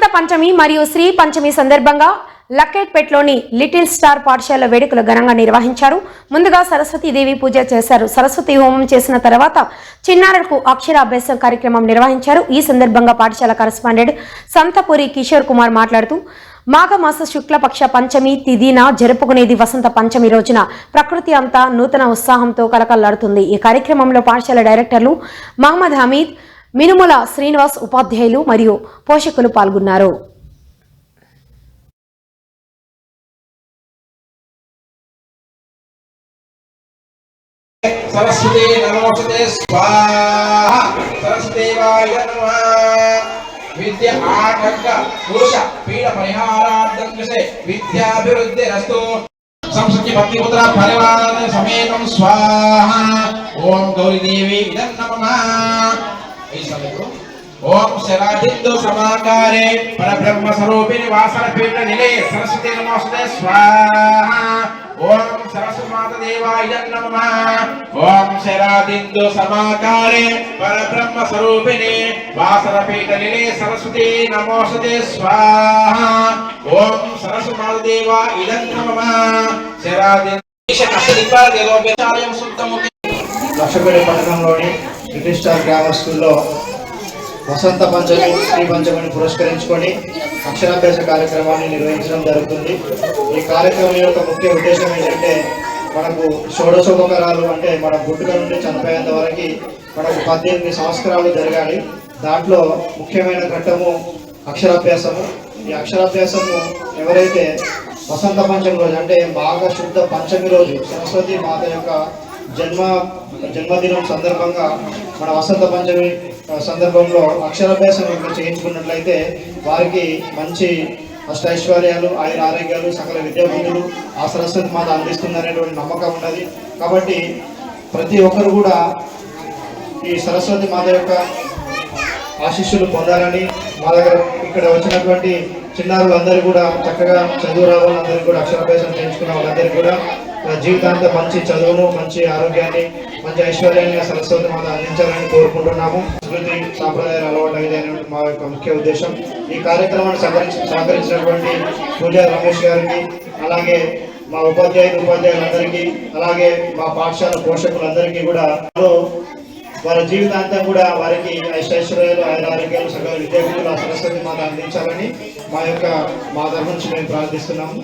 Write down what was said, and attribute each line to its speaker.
Speaker 1: వసంత పంచమి మరియు శ్రీ పంచమి సందర్భంగా లక్కేట్పేట్లోని little star పాఠశాల వేడుకలు ఘనంగా నిర్వహించారు. ముందుగా సరస్వతీదేవి పూజ చేశారు. సరస్వతి హోమం చేసిన తర్వాత చిన్నారులకు అక్షరాభ్యాసం కార్యక్రమం నిర్వహించారు. ఈ సందర్భంగా పాఠశాల కరస్పాండెంట్ సంతపూరి కిషోర్ కుమార్ మాట్లాడుతూ మాఘమాస శుక్లపక్ష పంచమి తిథిన జరుపుకునేది వసంత పంచమి రోజున. ప్రకృతి అంతా నూతన ఉత్సాహంతో కలకల్లాడుతుంది. ఈ కార్యక్రమంలో పాఠశాల డైరెక్టర్లు మహమ్మద్ హమీద్ మినుముల శ్రీనివాస్ ఉపాధ్యాయులు మరియు పోషకులు పాల్గొన్నారు.
Speaker 2: సంస్కృతి సమేతం స్వాహ. ఓం గౌరీదేవి ఇదం నమ. ఓం శరాబిందు సమాకారే పరబ్రహ్మ స్వరూపిణి వాసన పీఠ నిలయ సరస్వతి నమోస్తే స్వాహ. ఓం సరస్వమాత దేవాయ నమ. ఓం శరాదిందు సమాకారే పరబ్రహ్మ స్వరూపిణి వాసన పీఠ నిలయ సరస్వతి నమోస్తే స్వాహ ఓం సరస్వమాత దేవా ఇదం నమ శరాదిందు
Speaker 3: లక్షపేట పథకంలోని బ్రిటిష్ స్టార్ గ్రామర్ స్కూల్లో వసంత పంచమి శ్రీ పంచమిని పురస్కరించుకొని అక్షరాభ్యాస కార్యక్రమాన్ని నిర్వహించడం జరుగుతుంది. ఈ కార్యక్రమం యొక్క ముఖ్య ఉద్దేశం ఏంటంటే మనకు షోడశోపకరాలు అంటే మన పుట్టుక నుండి చనిపోయేంత వరకు మనకు పద్దెనిమిది సంవత్సరాలు జరగాలి. దాంట్లో ముఖ్యమైన ఘట్టము అక్షరాభ్యాసము. ఈ అక్షరాభ్యాసము ఎవరైతే వసంత పంచమి రోజు అంటే బాగా శుద్ధ పంచమి రోజు సరస్వతి మాత యొక్క జన్మ జన్మదినం సందర్భంగా మన వసంత పంచమి సందర్భంలో అక్షరాభ్యాసం కనుక చేయించుకున్నట్లయితే వారికి మంచి అష్టైశ్వర్యాలు ఆయన ఆరోగ్యాలు సకల విద్యాబుద్ధులు ఆ సరస్వతి మాత అందిస్తుందనేటువంటి నమ్మకం ఉన్నది. కాబట్టి ప్రతి ఒక్కరు కూడా ఈ సరస్వతి మాత యొక్క ఆశీస్సులు పొందాలని మా దగ్గర ఇక్కడ వచ్చినటువంటి చిన్నారులు అందరూ కూడా చక్కగా చదువు రావాలని అందరికీ కూడా అక్షరాభ్యాసం చేయించుకున్న వాళ్ళందరికీ కూడా జీవితాంతం మంచి చదువును మంచి ఆరోగ్యాన్ని మంచి ఐశ్వర్యాన్ని ఆ సరస్వతి మాత అందించాలని కోరుకుంటున్నాము. సంస్కృతి సాంప్రదాయాలు అలవాటు అనేది మా యొక్క ముఖ్య ఉద్దేశం. ఈ కార్యక్రమాన్ని సహకరించి సహకరించినటువంటి పూజా రమేష్ గారికి అలాగే మా ఉపాధ్యాయులు ఉపాధ్యాయులందరికీ అలాగే మా పాఠశాల పోషకులందరికీ కూడా వారి జీవితాంతం కూడా వారికి ఐశ్వర్యాలు ఆయన ఆరోగ్యాలు సకల విద్యార్థులు ఆ సరస్వతి మాత అందించాలని మా యొక్క మా తరఫు నుంచి మేము ప్రార్థిస్తున్నాము.